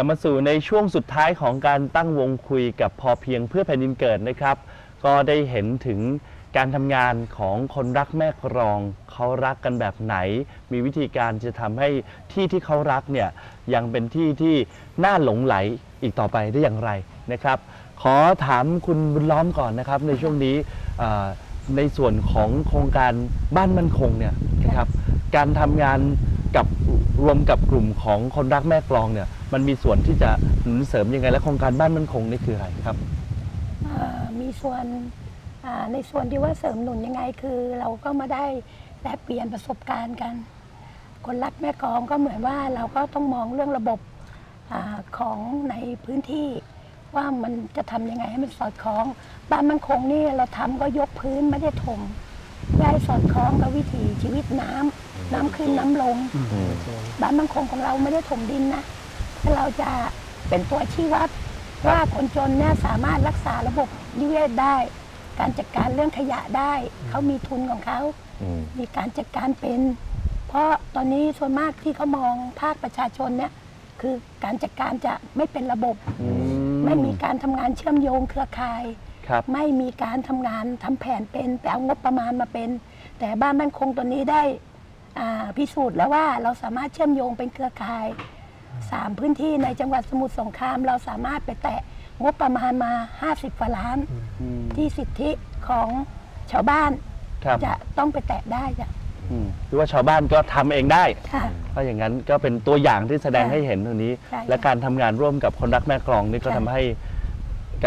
ลับมาสู่ในช่วงสุดท้ายของการตั้งวงคุยกับพอเพียงเพื่อแผ่นดินเกิดนะครับ ก็ได้เห็นถึงการทำงานของคนรักแม่กรอง เขารักกันแบบไหน มีวิธีการจะทำให้ที่ที่เขารักเนี่ยยังเป็นที่ที่น่าหลงไหลอีกต่อไปได้อย่างไรนะครับ ขอถามคุณบุญล้อมก่อนนะครับ ในช่วงนี้ในส่วนของโครงการบ้านมั่นคงเนี่ยนะครับการทำงาน กับรวมกับกลุ่มของคนรักแม่กลองเนี่ย มันมีส่วนที่จะหนุนเสริมยังไง และโครงการบ้านมั่นคงนี่คืออะไรครับมีส่วนในส่วนที่ว่าเสริมหนุนยังไงคือ เราก็มาได้แลกเปลี่ยนประสบการณ์กัน คนรักแม่กลองก็เหมือนว่าเราก็ต้องมองเรื่องระบบอของในพื้นที่ ว่ามันจะทำยังไงให้มันสอดคล้อง บ้านมันคงนี่เราทำก็ยกพื้นไม่ได้ถม เพื่อให้สอดคล้องกับวิถีชีวิตน้ำน้ำขึ้นน้ำลงบ้านมั่นคงของเราไม่ได้ถมดินนะเราจะเป็นตัวชี้วัด ว่าคนจนเนี่ยสามารถรักษาระบบนิเวศได้ การจัดการเรื่องขยะได้ เขามีทุนของเขามีการจัดการเป็น เพราะตอนนี้ส่วนมากที่เขามองภาคประชาชนเนี่ยคือการจัดการจะไม่เป็นระบบ ไม่มีการทำงานเชื่อมโยงเครือข่ายครับ ไม่มีการทำงานทำแผนเป็น แต่เอางบประมาณมาเป็น แต่บ้านมั่นคงตัวนี้ได้อ่าพิสูจน์แล้วว่าเราสามารถเชื่อมโยงเป็นเครือข่ายสามพื้นที่ในจังหวัดสมุทรสงคราม เราสามารถไปแตะงบประมาณมา 50กว่าล้าน ที่สิทธิของชาวบ้านครับจะต้องไปแตะได้จ้ะอืมหรือว่าชาวบ้านก็ทำเองได้ค่ะเพราะอย่างนั้นก็เป็นตัวอย่างที่แสดงใช่ให้เห็นตรงนี้ใช่และการทำงานร่วมกับคนรักแม่กลองนี่ก็ใช่ทำให้การ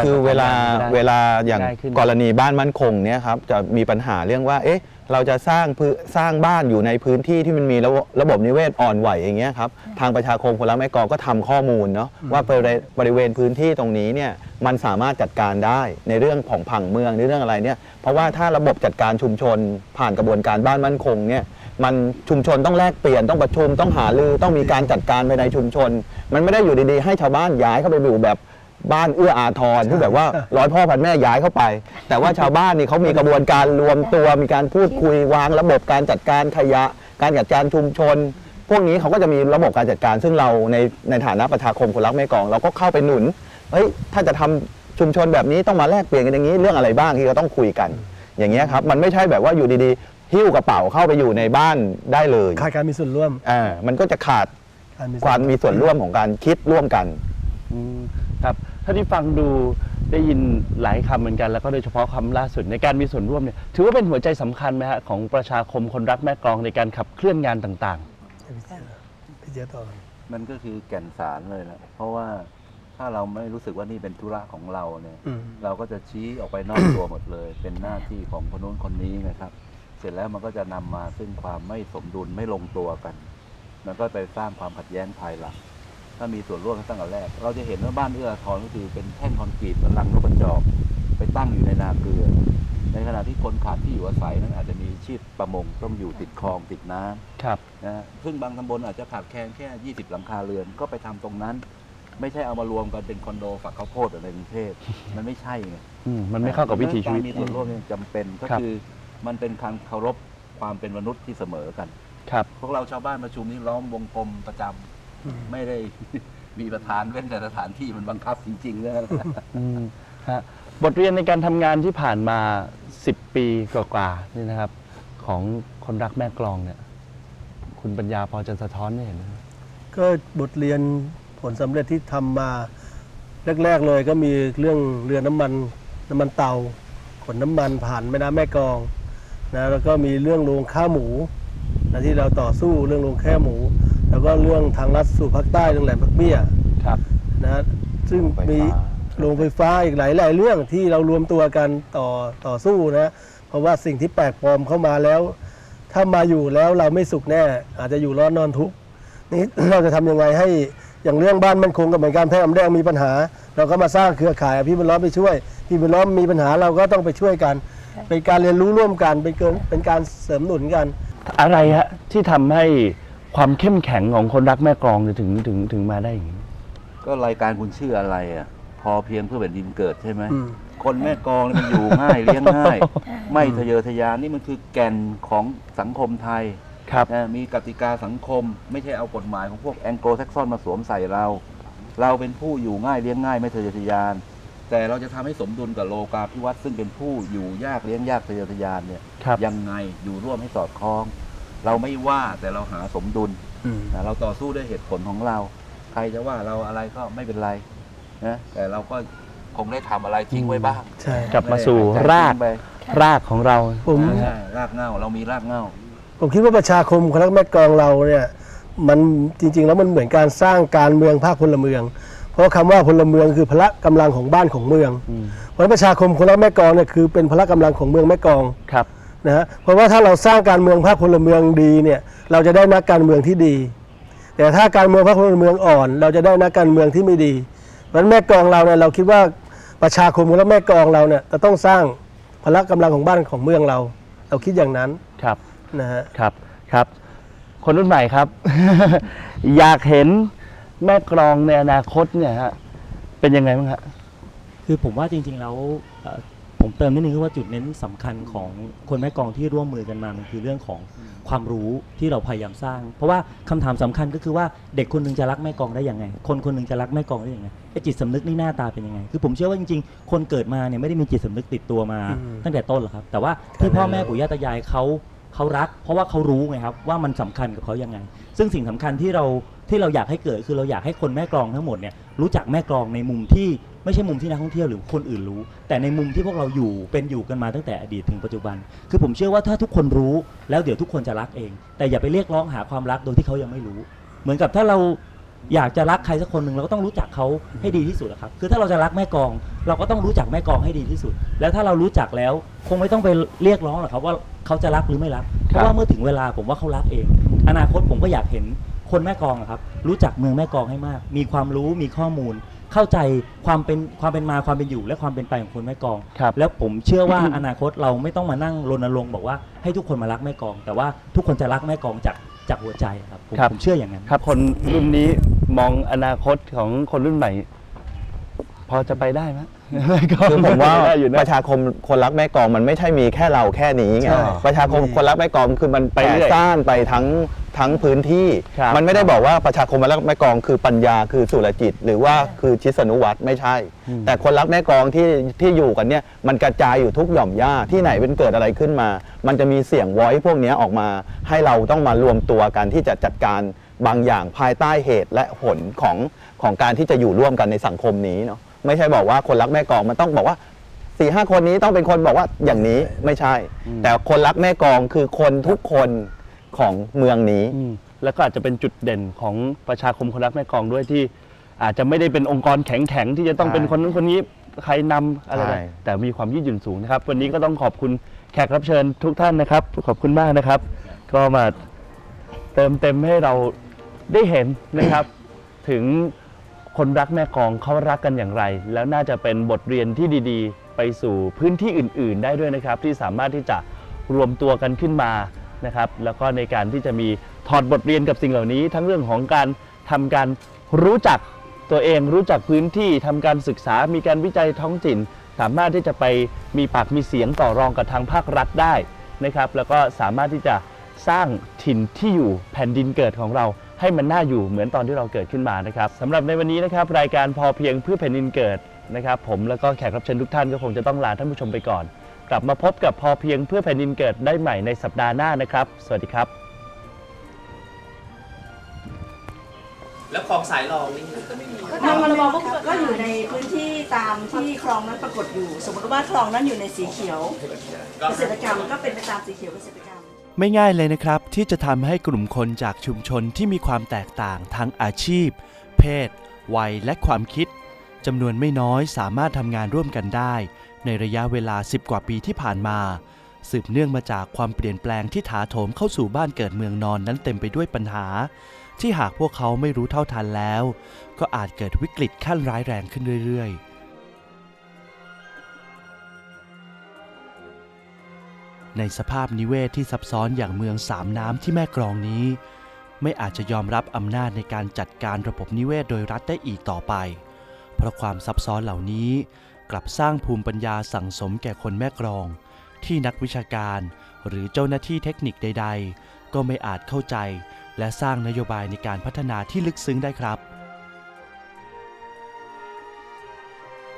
คือเวลาทำงนได้เวลาอย่างง่ายขึ้นกรณีบ้านมั่นคงเนี่ยครับจะมีปัญหาเรื่องว่า เอ๊ะ เราจะสร้างพื้นสร้างบ้านอยู่ในพื้นที่ที่มันมีระบบระบบนิเวศอ่อนไหวอย่างเงี้ยครับทางประชาคมคนรักแม่กลองก็ทำข้อมูลเนาะว่าบริเวณบริเวณพื้นที่ตรงนี้เนี่ยมันสามารถจัดการได้ในเรื่องของผังเมืองในเรื่องอะไรเนี่ยเพราะว่าถ้าระบบจัดการชุมชนผ่านกระบวนการบ้านมั่นคงเนี่ยมันชุมชนต้องแลกเปลี่ยนต้องประชุมต้องหารือต้องมีการจัดการภายในชุมชน มันไม่ได้อยู่ดีๆให้ชาวบ้านย้ายเข้าไปอยู่แบบ บ้านเอื้ออาทรที่แบบว่าร้อยพ่อพันแม่ย้ายเข้าไป แต่ว่าชาวบ้านนี่เขามีกระบวนการรวมตัวมีการพูดคุยวางระบบการจัดการขยะ การจัดการชุมชน พวกนี้เขาก็จะมีระบบการจัดการซึ่งเราในในฐานะประชาคมคนรักแม่กลองเราก็เข้าไปหนุนเฮ้ยถ้าจะทำชุมชนแบบนี้ต้องมาแลกเปลี่ยนกันอย่างนี้เรื่องอะไรบ้างที่เราต้องคุยกัน อย่างเงี้ยครับมันไม่ใช่แบบว่าอยู่ดีๆหิ้วกระเป๋าเข้าไปอยู่ในบ้านได้เลยขาดการมีส่วนร่วมอ่ามันก็จะขาดการมีส่วนความมีส่วนร่วมของการคิดร่วมกันอืมครับ ถ้าที่ฟังดูได้ยินหลายคำเหมือนกัน แล้วก็โดยเฉพาะคำล่าสุดในการมีส่วนร่วมเนี่ยถือว่าเป็นหัวใจสำคัญไหมฮะของประชาคมคนรักแม่กลองในการขับเคลื่อนงานต่างพี่เจ๊ต่อมันก็คือแก่นสารเลยนะเพราะว่าถ้าเราไม่รู้สึกว่านี่เป็นธุระของเราเนี่ย อืม เราก็จะชี้ออกไปนอก ตัวหมดเลย เป็นหน้าที่ของคนนู้นคนนี้นะครับ เสร็จแล้วมันก็จะนำมาซึ่งความไม่สมดุลไม่ลงตัวกัน มันก็ไปสร้างความขัดแย้งภายหลัง ถ้ามีส่วนร่วมกันตั้งแต่แรก เราจะเห็นว่าบ้านเอื้ออาทรก็คือเป็นแท่งคอนกรีตเหมือนลังนกกระจอกไปตั้งอยู่ในนาเกลือ ในขณะที่คนขาดที่อยู่อาศัยนั้นอาจจะมีชีพประมงต้องอยู่ติดคลองติดน้ำๆครับนะฮะซึ่งบางตำบลอาจจะขาดแคลนแค่ 20 หลังคาเรือนก็ไปทำตรงนั้น ไม่ใช่เอามารวมกันเป็นคอนโดฝักข้าวโพดอะไรในกรุงเทพมันไม่ใช่ไงอืมมันไม่เข้ากับวิถีชีวิตการมีส่วนร่วมเนี่ยจำเป็นก็ครับคือมันเป็นการเคารพความเป็นมนุษย์ที่เสมอกัน ครับ พวกเราชาวบ้านประชุมนี่ล้อมวงกลมประจำ ไม่ได้มีประธานเว้นแต่สถานที่มันบังคับจริงๆนะอืมฮะบทเรียนในการทำงานที่ผ่านมา 10 ปีกว่าๆนี่นะครับ ของคนรักแม่กลองเนี่ย คุณปัญญาพอจะสะท้อนให้เห็นไหมครับก็บทเรียนผลสำเร็จที่ทำมา แรก ๆ เลยก็มีเรื่องเรือน้ำมันน้ำมันเตาขนน้ำมันผ่านแม่น้ำแม่กลองนะแล้วก็มีเรื่องโรงข้าวหมูนะที่เราต่อสู้เรื่องโรงข้าวหมู แล้วก็เรื่องทางลัดสู่ภาคใต้เรื่องแหลมพักเบี้ยครับนะซึ่งโรงไฟฟ้ามีมีโรงไฟฟ้าอีกหลายหลายๆเรื่องที่เรารวมตัวกันต่อต่อสู้นะ เพราะว่าสิ่งที่แปลกปลอมเข้ามาแล้ว ถ้ามาอยู่แล้วเราไม่สุขแน่ อาจจะอยู่ร้อนนอนทุกข์นี่เราจะทำยังไงให้อย่างเรื่องบ้านมันคงกับเหมือนการแพร่อำแดงมีปัญหา เราก็มาสร้างเครือข่ายพี่บุญล้อมไปช่วย พี่บุญล้อมมีปัญหาเราก็ต้องไปช่วยกัน เป็นการเรียนรู้ร่วมกันเป็นเกินเป็นการเสริมหนุนกัน อะไรฮะที่ทำให้ ความเข้มแข็งของคนรักแม่กลองเนี่ยถึงถึงถึงมาได้อย่างนี้ก็รายการคุณชื่ออะไรอะ พอเพียงเพื่อแผ่นดินเกิดใช่ไหมอืมคนแม่กลองนี่มันอยู่ง่ายเลี้ยงง่าย ไม่ทะเยอทะยานนี่มันคือแก่นของสังคมไทยครับนะมีกติกาสังคม ไม่ใช่เอากฎหมายของพวกแองโกลแซกซอนมาสวมใส่เรา เราเป็นผู้อยู่ง่ายเลี้ยงง่าย ไม่ทะเยอทะยาน แต่เราจะทำให้สมดุลกับโลกาภิวัตน์ซึ่งเป็นผู้อยู่ยากเลี้ยงยากทะเยอทะยานเนี่ยครับยังไงอยู่ร่วมให้สอดคล้อง เราไม่ว่าแต่เราหาสมดุลอืมนะเราต่อสู้ด้วยเหตุผลของเรา ใครจะว่าเราอะไรก็ไม่เป็นไรนะแต่เราก็คงได้ทำอะไรทิ้งไว้บ้างใช่กลับมาสู่รากทิ้งไปรากของเราผมใช่รากเหง้าเรามีรากเหง้าผมคิดว่าประชาคมคนรักแม่กลองเราเนี่ยมันจริง ๆ แล้วมันเหมือนการสร้างการเมืองภาคพลเมือง เพราะคำว่าพลเมืองคือพละกำลังของบ้านของเมืองอืมเพราะฉะนั้นประชาคมคนรักแม่กลองเนี่ยคือเป็นพละกำลังของเมืองแม่กลองครับ นะฮะเพราะว่าถ้าเราสร้างการเมืองภาคพลเมืองดีเนี่ยเราจะได้นักการเมืองที่ดี แต่ถ้าการเมืองภาคพลเมืองอ่อน เราจะได้นักการเมืองที่ไม่ดีเพราะฉะนั้นแม่กลองเราเนี่ยเราคิดว่าประชาคมคนรักแม่กลองเราเนี่ยจะต้องสร้างพละกำลังของบ้านของเมืองเรา เราคิดอย่างนั้นครับนะฮะครับครับ คนรุ่นใหม่ครับ อยากเห็นแม่กรองในอนาคตเนี่ยฮะเป็นยังไงบ้างฮะคือผมว่าจริง ๆ แล้วเอ่อ ผมเติมนิดนึงคือว่าจุดเน้นสำคัญของคนแม่กลองที่ร่วมมือกันมามันคือเรื่องของความรู้ที่เราพยายามสร้าง เพราะว่าคำถามสำคัญก็คือว่าเด็กคนหนึงจะรักแม่กลองได้ยังไง คนคนหนึงจะรักแม่กลองได้ยังไงไอ้จิตสำนึกนี่หน้าตาเป็นยังไง คือผมเชื่อว่าจริงๆ คนเกิดมาเนี่ยไม่ได้มีจิตสำนึกติดตัวมาอืมตั้งแต่ต้นหรอกครับ แต่ว่าที่พ่อแม่ปู่ย่าตายายเขา เขารัก เพราะว่าเขารู้ไงครับว่ามันสำคัญกับเขายังไง ซึ่งสิ่งสำคัญที่เราที่เราอยากให้เกิดคือเราอยากให้คนแม่กลองทั้งหมดเนี่ยรู้จักแม่กลองในมุมที่ไม่ใช่มุมที่นักท่องเที่ยวหรือคนอื่นรู้ แต่ในมุมที่พวกเราอยู่เป็นอยู่กันมาตั้งแต่อดีตถึงปัจจุบัน คือผมเชื่อว่าถ้าทุกคนรู้แล้วเดี๋ยวทุกคนจะรักเอง แต่อย่าไปเรียกร้องหาความรักโดยที่เขายังไม่รู้ เหมือนกับถ้าเรา อยากจะรักใครสักคนหนึ่งเราก็ต้องรู้จักเขาให้ดีที่สุดอะครับ คือถ้าเราจะรักแม่กลอง เราก็ต้องรู้จักแม่กลองให้ดีที่สุด แล้วถ้าเรารู้จักแล้ว คงไม่ต้องไปเรียกร้องหรอกครับว่าเขาจะรักหรือไม่รัก เพราะว่าเมื่อถึงเวลาผมว่าเขารักเอง อนาคตผมก็อยากเห็นคนแม่กลองอะครับ รู้จักเมืองแม่กลองให้มาก มีความรู้มีข้อมูล เข้าใจความเป็นความเป็นมาความเป็นอยู่ และความเป็นไปของคนแม่กลองครับแล้วผมเชื่อว่าอนาคตเราไม่ต้องมานั่งรณรงค์บอกว่าให้ทุกคนมารักแม่กลอง แต่ว่าทุกคนจะรักแม่กลองจากจากหัวใจครับผมครับผมเชื่ออย่างนั้นครับคนรุ่นนี้ มองอนาคตของคนรุ่นใหม่ พอจะไปได้ไหมคือผมว่าได้อยู่ปนะระชาคมคนรักแม่กลองมันไม่ใช่มีแค่เราแค่นี้ไงใช่ประชาคมคนรักแม่กลองคือมันไปแผ่เรื่อยซ่านไปทั้งทั้งพื้นที่ครับมันไม่ได้บอกว่าประชาคมคนรักแม่กลองคือปัญญาคือสุรจิต หรือว่าคือชิสนุวัตรไม่ใช่อืมแต่คนรักแม่กลองที่ที่อยู่กันเนี่ยมันกระจายอยู่ทุกหย่อมหญ้าที่ไหนเป็นเกิดอะไรขึ้นมา มันจะมีเสียงไว้พวกเนี้ยออกมา ให้เราต้องมารวมตัวกันที่จะจัดการ บางอย่างภายใต้เหตุและผลของของการที่จะอยู่ร่วมกันในสังคมนี้เนาะไม่ใช่บอกว่าคนรักแม่กลองมันต้องบอกว่าสี่ห้าคนนี้ต้องเป็นคนบอกว่าอย่างนี้ไม่ใช่อืมแต่คนรักแม่กลองคือคนทุกคนของเมืองนี้อืมแล้วก็อาจจะเป็นจุดเด่นของประชาคมคนรักแม่กลองด้วยที่ อาจจะไม่ได้เป็นองค์กรแข็งๆที่จะต้องใช่เป็นคนนั้นคนนี้ใครนำอะไรใช่ได้แต่มีความยืดหยุ่นสูงนะครับ วันนี้ก็ต้องขอบคุณแขกรับเชิญทุกท่านนะครับ ขอบคุณมากนะครับ ก็มา เติมเต็มให้เราได้เห็นนะครับ ถึงคนรักแม่กลองเขารักกันอย่างไร แล้วน่าจะเป็นบทเรียนที่ดีๆ ไปสู่พื้นที่อื่น ๆ ได้ด้วยนะครับ ที่สามารถที่จะรวมตัวกันขึ้นมานะครับ แล้วก็ในการที่จะมีถอดบทเรียนกับสิ่งเหล่านี้ ทั้งเรื่องของการทำการรู้จักตัวเองรู้จักพื้นที่ทำการศึกษามีการวิจัยท้องถิ่น สามารถที่จะไปมีปากมีเสียงต่อรองกับทางภาครัฐได้นะครับ แล้วก็สามารถที่จะ สร้างถิ่นที่อยู่แผ่นดินเกิดของเราให้มันน่าอยู่เหมือนตอนที่เราเกิดขึ้นมานะครับสำหรับในวันนี้นะครับรายการพอเพียงเพื่อแผ่นดินเกิดนะครับ ผมแล้วก็แขกรับเชิญทุกท่านก็คงจะต้องลาท่านผู้ชมไปก่อน กลับมาพบกับพอเพียงเพื่อแผ่นดินเกิดได้ใหม่ในสัปดาห์หน้านะครับ สวัสดีครับ แล้วคลองสายรองนี่ทางมรบก็ก็อยู่ในพื้นที่ตามที่คลองนั้นปรากฏอยู่ สมมติว่าคลองนั้นอยู่ในสีเขียวเกษตรกรรมก็เป็นไปตามสีเขียวเกษตรกรรม ไม่ง่ายเลยนะครับ ที่จะทำให้กลุ่มคนจากชุมชนที่มีความแตกต่างทั้งอาชีพ เพศ วัยและความคิดจำนวนไม่น้อยสามารถทำงานร่วมกันได้ ในระยะเวลา 10 กว่าปีที่ผ่านมา สืบเนื่องมาจากความเปลี่ยนแปลงที่ถาโถมเข้าสู่บ้านเกิดเมืองนอนนั้นเต็มไปด้วยปัญหา ที่หากพวกเขาไม่รู้เท่าทันแล้ว ก็อาจเกิดวิกฤตขั้นร้ายแรงขึ้นเรื่อยๆ ในสภาพนิเวศที่ซับซ้อนอย่างเมืองสามน้ำที่แม่กลองนี้ ไม่อาจจะยอมรับอำนาจในการจัดการระบบนิเวศโดยรัฐได้อีกต่อไป เพราะความซับซ้อนเหล่านี้ กลับสร้างภูมิปัญญาสั่งสมแก่คนแม่กลอง ที่นักวิชาการ หรือเจ้าหน้าที่เทคนิคใด ๆ ก็ไม่อาจเข้าใจ และสร้างนโยบายในการพัฒนาที่ลึกซึ้งได้ครับ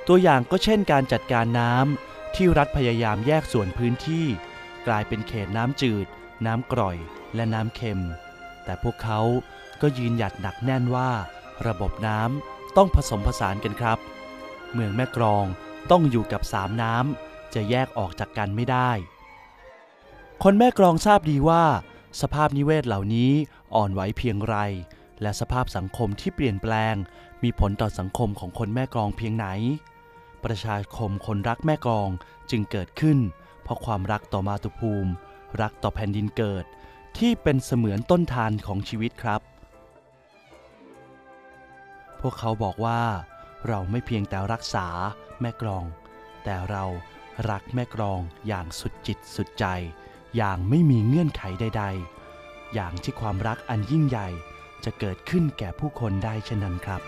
ตัวอย่างก็เช่นการจัดการน้ำที่รัฐพยายามแยกส่วนพื้นที่ กลายเป็นเขตน้ำจืด น้ำกร่อยและน้ำเค็ม แต่พวกเขาก็ยืนหยัดหนักแน่นว่า ระบบน้ำต้องผสมผสานกันครับ เมืองแม่กรองต้องอยู่กับสามน้ำจะแยกออกจากกันไม่ได้ คนแม่กรองทราบดีว่า สภาพนิเวศเหล่านี้อ่อนไหวเพียงไร และสภาพสังคมที่เปลี่ยนแปลง มีผลต่อสังคมของคนแม่กรองเพียงไหน ประชาคมคนรักแม่กรองจึงเกิดขึ้น เพราะความรักต่อมาตุภูมิ รักต่อแผ่นดินเกิด ที่เป็นเสมือนต้นทานของชีวิตครับ พวกเขาบอกว่า เราไม่เพียงแต่รักษาแม่กรอง แต่เรารักแม่กรองอย่างสุดจิตสุดใจ อย่างไม่มีเงื่อนไขใด ๆ อย่างที่ความรักอันยิ่งใหญ่จะเกิดขึ้นแก่ผู้คนได้เช่นนั้นครับ